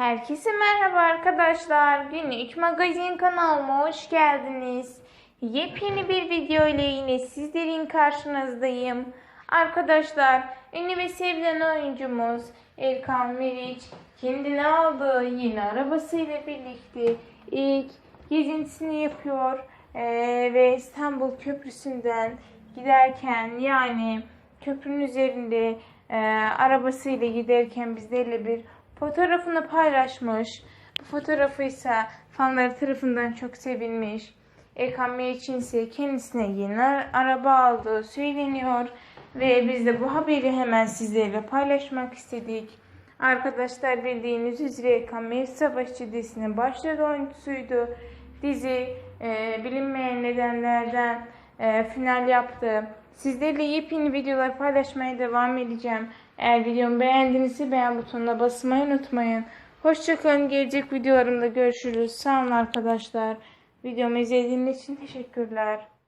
Herkese merhaba arkadaşlar. Günlük magazin kanalıma hoş geldiniz. Yepyeni bir video ile yine sizlerin karşınızdayım. Arkadaşlar, ünlü ve sevilen oyuncumuz Erkan Meriç kendine aldığı yeni arabasıyla birlikte ilk gezintisini yapıyor Ee, ve İstanbul Köprüsü'nden giderken yani köprünün üzerinde e, arabasıyla giderken bizlerle bir fotoğrafını paylaşmış. Bu fotoğrafı ise fanları tarafından çok sevilmiş. Erkan Meriç'in ise kendisine yeni ar- araba aldığı söyleniyor. Ve biz de bu haberi hemen sizlerle paylaşmak istedik. Arkadaşlar bildiğiniz üzere Erkan Meriç Savaşçı dizisinin başrol oyuncusuydu. Dizi e, bilinmeyen nedenlerden e, final yaptı. Sizlerle yepyeni videolar paylaşmaya devam edeceğim. Eğer videomu beğendinizse beğen butonuna basmayı unutmayın. Hoşçakalın. Gelecek videolarımda görüşürüz. Sağ olun arkadaşlar. Videomu izlediğiniz için teşekkürler.